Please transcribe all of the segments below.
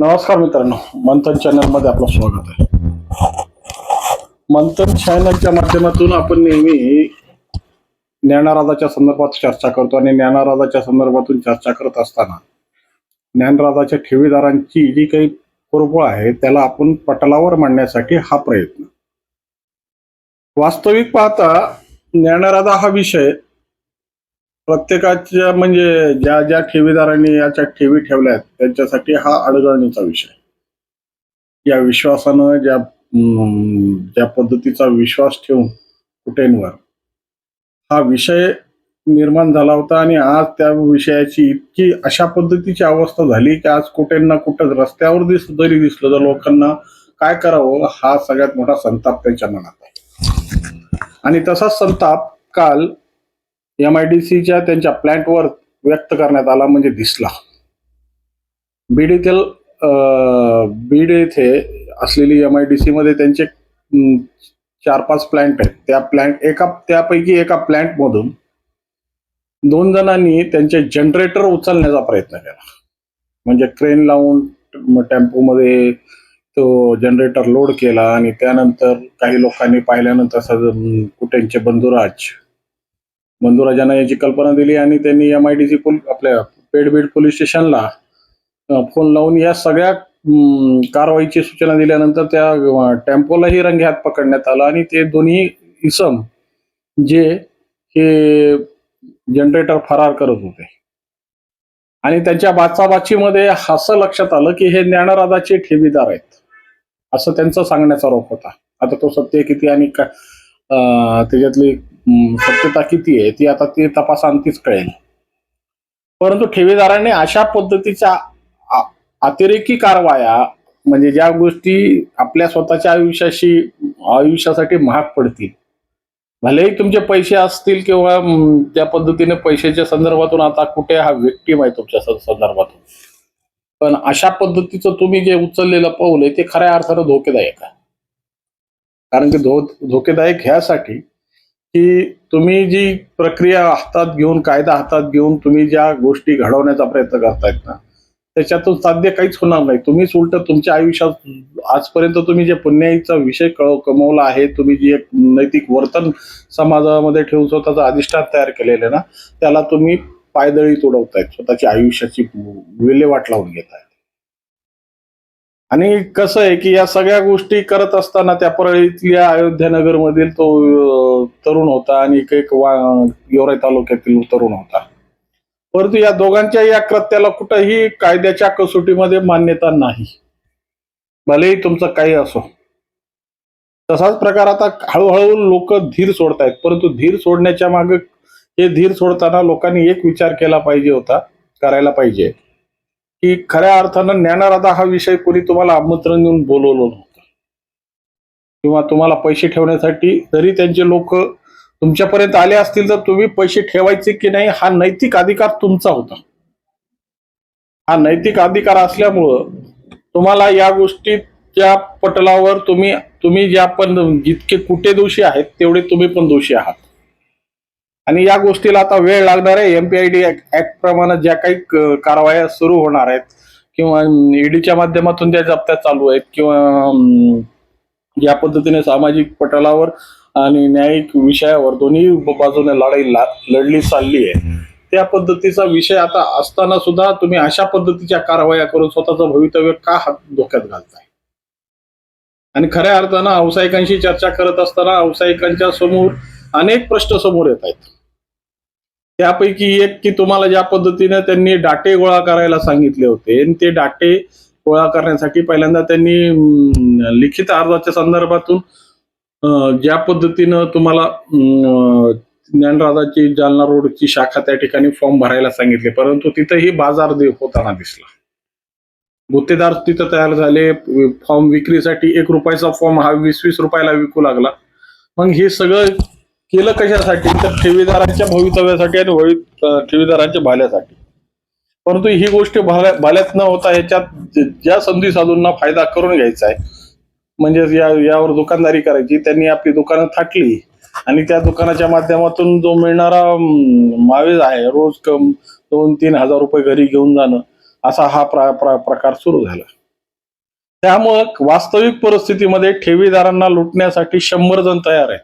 नमस्कार मित्रांनो मंथन चॅनलमध्ये आपलं स्वागत आहे. मंथन चॅनलच्या माध्यमातून आपण नेहमी ज्ञानराजाच्या संदर्भात चर्चा करतो आणि ज्ञानराजाच्या संदर्भातून चर्चा करत असताना ज्ञानराजाच्या ठेवीदारांची जी काही कुरबुळ आहे त्याला आपण पटलावर मांडण्यासाठी हा प्रयत्न. वास्तविक पाहता ज्ञानराजा हा विषय प्रत्येकाच्या म्हणजे ज्या ज्या ठेवीदारांनी याच्या ठेवी ठेवल्या आहेत त्यांच्यासाठी हा अडगळणीचा विषय या विश्वासानं ज्या ज्या पद्धतीचा विश्वास ठेवून कुटेंवर हा विषय निर्माण झाला होता आणि आज त्या विषयाची इतकी अशा पद्धतीची अवस्था झाली की आज कुठेंना कुठं रस्त्यावर दिस जरी दिसलं तर लोकांना काय करावं हा सगळ्यात मोठा संताप त्यांच्या मनात आहे. आणि तसाच संताप काल एम आय डी सीच्या त्यांच्या प्लॅन्टवर व्यक्त करण्यात आला म्हणजे दिसला. बीड येथील बीड येथे असलेली एम आय डी सीमध्ये त्यांचे चार पाच प्लॅन्ट आहेत. त्या प्लॅन्ट एका त्यापैकी एका प्लॅन्ट मधून दोन जणांनी त्यांचे जनरेटर उचलण्याचा प्रयत्न केला. म्हणजे क्रेन लावून टेम्पोमध्ये तो जनरेटर लोड केला आणि त्यानंतर काही लोकांनी पाहिल्यानंतर सज- कुठेंचे बंधुराज बंधुराजांना याची कल्पना दिली आणि त्यांनी एम आय डी सी आपल्या पेडबीड पोलीस स्टेशनला फोन लावून या सगळ्या कारवाईची सूचना दिल्यानंतर त्या टेम्पोलाही रंगेहात पकडण्यात आला आणि ते दोन्ही इसम जे हे जनरेटर फरार करत होते. आणि त्यांच्या बाचाबाचीमध्ये असं लक्षात आलं की हे ज्ञानराजाचे ठेवीदार आहेत असं त्यांचा सांगण्याचा रोख होता. आता तो सत्य किती आणि त्याच्यातली सत्यता किती आहे ती आता ती तपासांतीच कळेल. परंतु ठेवीदारांनी अशा पद्धतीच्या अतिरेकी कारवाया म्हणजे ज्या गोष्टी आपल्या स्वतःच्या आयुष्याशी आयुष्यासाठी महाग पडतील भलेही तुमचे पैसे असतील किंवा त्या पद्धतीने पैशाच्या संदर्भातून आता कुठे हा व्यक्तिम आहे तुमच्या संदर्भातून. पण अशा पद्धतीचं तुम्ही जे उचललेलं पाऊल आहे ते खऱ्या अर्थानं धोकेदायक आहे. कारण की धो धोकेदायक ह्यासाठी की तुम्ही जी प्रक्रिया हातात घेऊन कायदा हातात घेऊन तुम्ही ज्या गोष्टी घडवण्याचा प्रयत्न करतायत ना त्याच्यातून साध्य काहीच होणार नाही. तुम्हीच उलट तुमच्या आयुष्यात आजपर्यंत तुम्ही जे पुण्याईचा विषय कळ कमवला आहे तुम्ही जी एक नैतिक वर्तन समाजामध्ये ठेवून स्वतःचा अधिष्ठान तयार केलेलं आहे ना त्याला तुम्ही पायदळी तोडवतायत स्वतःची आयुष्याची विल्हेवाट लावून घेत आणि कसं आहे की या सगळ्या गोष्टी करत असताना त्या परळीतल्या अयोध्यानगरमधील तो तरुण होता आणि एक एक वा- योराई तालुक्यातील तरुण होता. परंतु या दोघांच्या या कृत्याला कुठंही कायद्याच्या कसोटीमध्ये मान्यता नाही. भलेही तुमचं काही असो. तसाच प्रकार आता हळूहळू लोक धीर सोडतायत. परंतु धीर सोडण्याच्या मागे हे धीर सोडताना लोकांनी एक विचार केला पाहिजे होता करायला पाहिजे. की खऱ्या अर्थानं ज्ञानराधा हा विषय कोणी तुम्हाला आमंत्रण देऊन बोलवलं नव्हतं. किंवा तुम्हाला पैसे ठेवण्यासाठी जरी त्यांचे लोक तुमच्यापर्यंत आले असतील तर तुम्ही पैसे ठेवायचे की नाही हा नैतिक अधिकार तुमचा होता. हा नैतिक अधिकार असल्यामुळं तुम्हाला या गोष्टीच्या पटलावर तुम्ही तुम्ही ज्या पण जितके कुठे दोषी आहेत तेवढे तुम्ही पण दोषी आहात. आणि या गोष्टीला आता वेळ लागणार आहे. एमपीआयडी ऍक्ट प्रमाणे ज्या काही कारवाया सुरू होणार आहेत किंवा ईडीच्या माध्यमातून ज्या जप्त्या चालू आहेत किंवा ज्या पद्धतीने सामाजिक पटलावर आणि न्यायिक विषयावर दोन्ही बाजूने लढाई लढली चालली आहे. त्या पद्धतीचा विषय आता असताना सुद्धा तुम्ही अशा पद्धतीच्या कारवाया करून स्वतःचं भवितव्य का हात धोक्यात घालताय? आणि खऱ्या अर्थानं व्यावसायिकांशी चर्चा करत असताना व्यावसायिकांच्या समोर अनेक प्रश्न समोर येत आहेत. त्यापैकी एक की तुम्हाला ज्या पद्धतीने त्यांनी डाटे गोळा करायला सांगितले होते आणि ते डाटे गोळा करण्यासाठी पहिल्यांदा त्यांनी लिखित अर्जाच्या संदर्भातून ज्या पद्धतीनं तुम्हाला ज्ञानराजाची जालना रोडची शाखा त्या ठिकाणी फॉर्म भरायला सांगितले परंतु तिथंही बाजार देव होताना दिसला. गुत्तेदार तिथं तयार झाले फॉर्म विक्रीसाठी एक रुपयाचा फॉर्म हा वीस वीस रुपयाला विकू लागला. मग हे सगळं केलं कशासाठी? तर ठेवीदारांच्या भवितव्यासाठी आणि ठेवीदारांच्या भाल्यासाठी. परंतु ही गोष्ट भाल्या भाल्यात न होता याच्यात ज्या संधी साधूंना फायदा करून घ्यायचा आहे म्हणजे या यावर दुकानदारी करायची त्यांनी आपली दुकानं थाटली आणि त्या दुकानाच्या माध्यमातून जो मिळणारा मावेज आहे रोज कम दोन तीन हजार रुपये घरी घेऊन जाणं असा हा प्रा, प्रा, प्रकार सुरू झाला. त्यामुळं वास्तविक परिस्थितीमध्ये ठेवीदारांना लुटण्यासाठी शंभर जण तयार आहे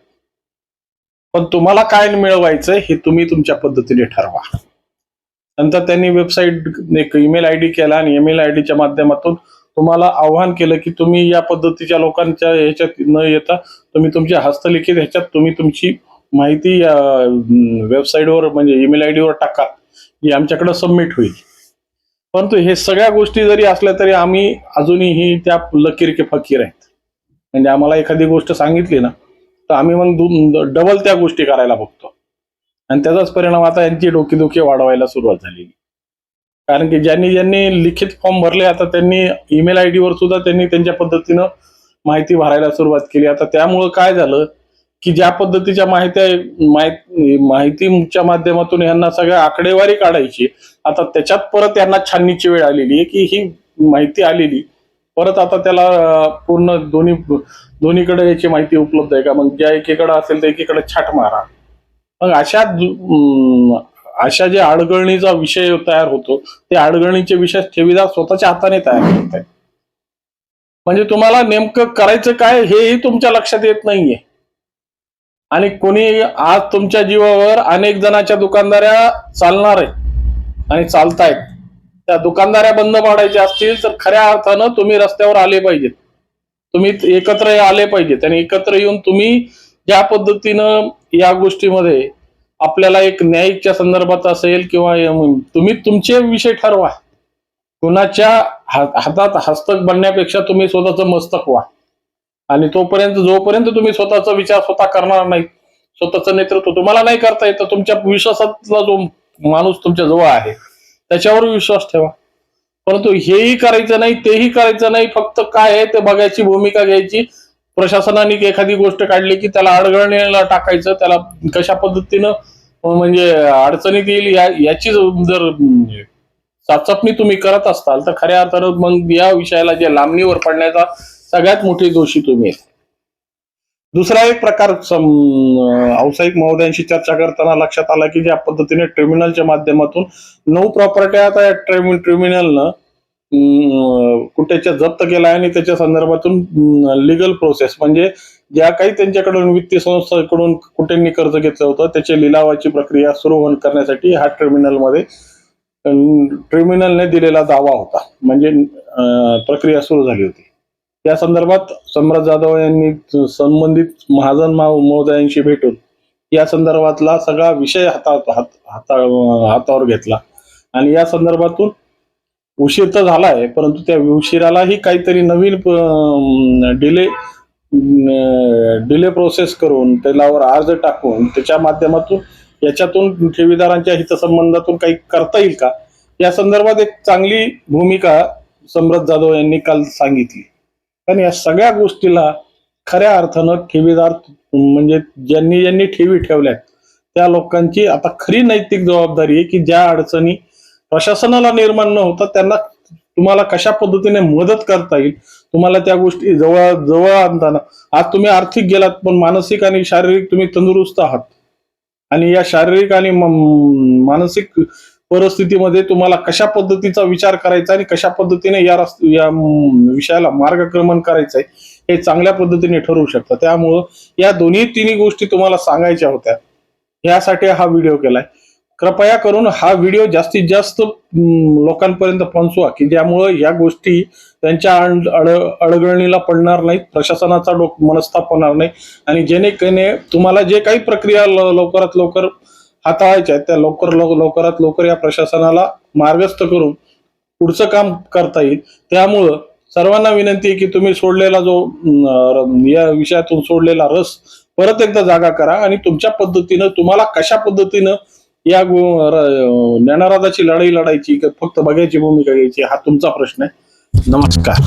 पण तुम्हाला काय मिळवायचं हे तुम्ही तुमच्या पद्धतीने ठरवा. नंतर त्यांनी वेबसाईट एक ईमेल आय डी केला आणि ईमेल आय डीच्या माध्यमातून तुम्हाला आव्हान केलं की तुम्ही या पद्धतीच्या लोकांच्या ह्याच्यात न येता तुम्ही तुमच्या हस्तलिखित ह्याच्यात तुम्ही तुमची माहिती या वेबसाईटवर म्हणजे ईमेल आय डीवर टाका ही आमच्याकडं सबमिट होईल. परंतु हे सगळ्या गोष्टी जरी असल्या तरी आम्ही अजूनही त्या लकीर के फकीर आहेत. म्हणजे आम्हाला एखादी गोष्ट सांगितली ना तर आम्ही मग डबल त्या गोष्टी करायला बघतो. आणि त्याचाच परिणाम आता यांची डोकेदुखी वाढवायला सुरुवात झालेली. कारण की ज्यांनी ज्यांनी लिखित फॉर्म भरले आता त्यांनी ईमेल आय डीवर सुद्धा त्यांनी त्यांच्या पद्धतीनं माहिती भरायला सुरुवात केली. आता त्यामुळं काय झालं की ज्या पद्धतीच्या माहिती माहिती माहितीच्या माध्यमातून यांना सगळ्या आकडेवारी काढायची आता त्याच्यात परत यांना छाननीची वेळ आलेली आहे की ही माहिती आलेली. परत आता त्याला पूर्ण दोन्ही दोन्हीकडे याची माहिती उपलब्ध आहे का? मग ज्या एकीकडे असेल त्या एकीकडे छाट मारा मग अशा अशा जे अडगळणीचा विषय तयार होतो ते अडगळणीचे विषय ठेवीदार स्वतःच्या हाताने तयार करत आहे म्हणजे तुम्हाला नेमकं करायचं काय हेही तुमच्या लक्षात येत नाहीये. आणि कोणी आज तुमच्या जीवावर अनेक जणांच्या दुकानदाऱ्या चालणार आहेत आणि चालतायत. त्या दुकानदाऱ्या बंद पाडायच्या असतील तर खऱ्या अर्थानं तुम्ही रस्त्यावर आले पाहिजेत. तुम्ही एकत्र आले पाहिजेत आणि एकत्र येऊन तुम्ही ज्या पद्धतीनं या गोष्टीमध्ये आपल्याला एक न्यायिकच्या संदर्भात असेल किंवा तुम्ही तुमचे विषय ठरवा. कुणाच्या हा- हातात हस्तक बनण्यापेक्षा तुम्ही स्वतःचं मस्तक व्हा. आणि तोपर्यंत जोपर्यंत तुम्ही स्वतःचा विचार स्वतः करणार नाही स्वतःचं नेतृत्व तुम्हाला नाही करता येत तुमच्या विश्वासातला जो माणूस तुमच्या जवळ आहे त्याच्यावर विश्वास ठेवा. परंतु हेही करायचं नाही तेही करायचं नाही फक्त काय आहे ते बघायची भूमिका घ्यायची प्रशासनाने एखादी गोष्ट काढली की त्याला अडगळणीला टाकायचं त्याला कशा पद्धतीनं म्हणजे अडचणीत येईल या याची जर म्हणजे चाचपणी तुम्ही करत असताल तर खऱ्या अर्थानं मग या विषयाला जे लांबणीवर पडण्याचा सगळ्यात मोठी दोषी तुम्ही दुसरा एक प्रकार सम- व्यावसायिक महोदयांशी चर्चा करताना लक्षात आला की ज्या पद्धतीने ट्रिब्युनलच्या माध्यमातून नऊ प्रॉपर्टी आता या ट्रिब्युनलनं कुठेच्या जप्त केला आहे आणि त्याच्या संदर्भातून लिगल प्रोसेस म्हणजे ज्या काही त्यांच्याकडून वित्तीय संस्थांकडून कुठेंनी कर्ज घेतलं होतं त्याची लिलावाची प्रक्रिया सुरू होऊन करण्यासाठी हा ट्रिब्युनलमध्ये ट्रिब्युनलने दिलेला दावा होता. म्हणजे प्रक्रिया सुरू झाली होती. या संदर्भात सम्राट जाधव यांनी संबंधित महाजन महोदयांशी भेटून या संदर्भातला सगळा विषय हाता हाता हातावर घेतला. आणि या संदर्भातून उशीर तर झालाय परंतु त्या उशिरालाही काहीतरी नवीन डिले डिले प्रोसेस करून त्यालावर अर्ज टाकून त्याच्या माध्यमातून याच्यातून ठेवीदारांच्या हितसंबंधातून काही करता येईल का? या संदर्भात एक चांगली भूमिका सम्राट जाधव यांनी काल सांगितली. पण या सगळ्या गोष्टीला खऱ्या अर्थानं ठेवीदार म्हणजे ज्यांनी ज्यांनी ठेवी ठेवल्यात त्या लोकांची आता खरी नैतिक जबाबदारी आहे की ज्या अडचणी प्रशासनाला निर्माण न होता त्यांना तुम्हाला कशा पद्धतीने मदत करता येईल? तुम्हाला त्या गोष्टी जवळ जवळ आणताना. आज तुम्ही आर्थिक गेलात पण मानसिक आणि शारीरिक तुम्ही तंदुरुस्त आहात. आणि या शारीरिक आणि मानसिक परिस्थितीमध्ये तुम्हाला कशा पद्धतीचा विचार करायचा आणि कशा पद्धतीने या रस्त या विषयाला मार्गक्रमण करायचं आहे हे चांगल्या पद्धतीने ठरवू शकतं. त्यामुळं या दोन्ही तिन्ही गोष्टी तुम्हाला सांगायच्या होत्या. यासाठी हा व्हिडिओ केलाय. कृपया करून हा व्हिडिओ जास्तीत जास्त लोकांपर्यंत पोहोचवा की ज्यामुळं या गोष्टी त्यांच्या अड अडगळणीला पडणार नाहीत प्रशासनाचा डोक मनस्ताप होणार नाही आणि जेणेकरणे तुम्हाला जे काही प्रक्रिया लवकरात लवकर हाताळायच्या आहेत त्या लवकर लव- लवकरात लवकर या प्रशासनाला मार्गस्थ करून पुढचं काम करता येईल. त्यामुळं सर्वांना विनंती आहे की तुम्ही सोडलेला जो या विषयातून सोडलेला रस परत एकदा जागा करा आणि तुमच्या पद्धतीनं तुम्हाला कशा पद्धतीनं या गो- ज्ञानराजाची लढाई लढायची का फक्त बघायची भूमिका घ्यायची हा तुमचा प्रश्न आहे. नमस्कार.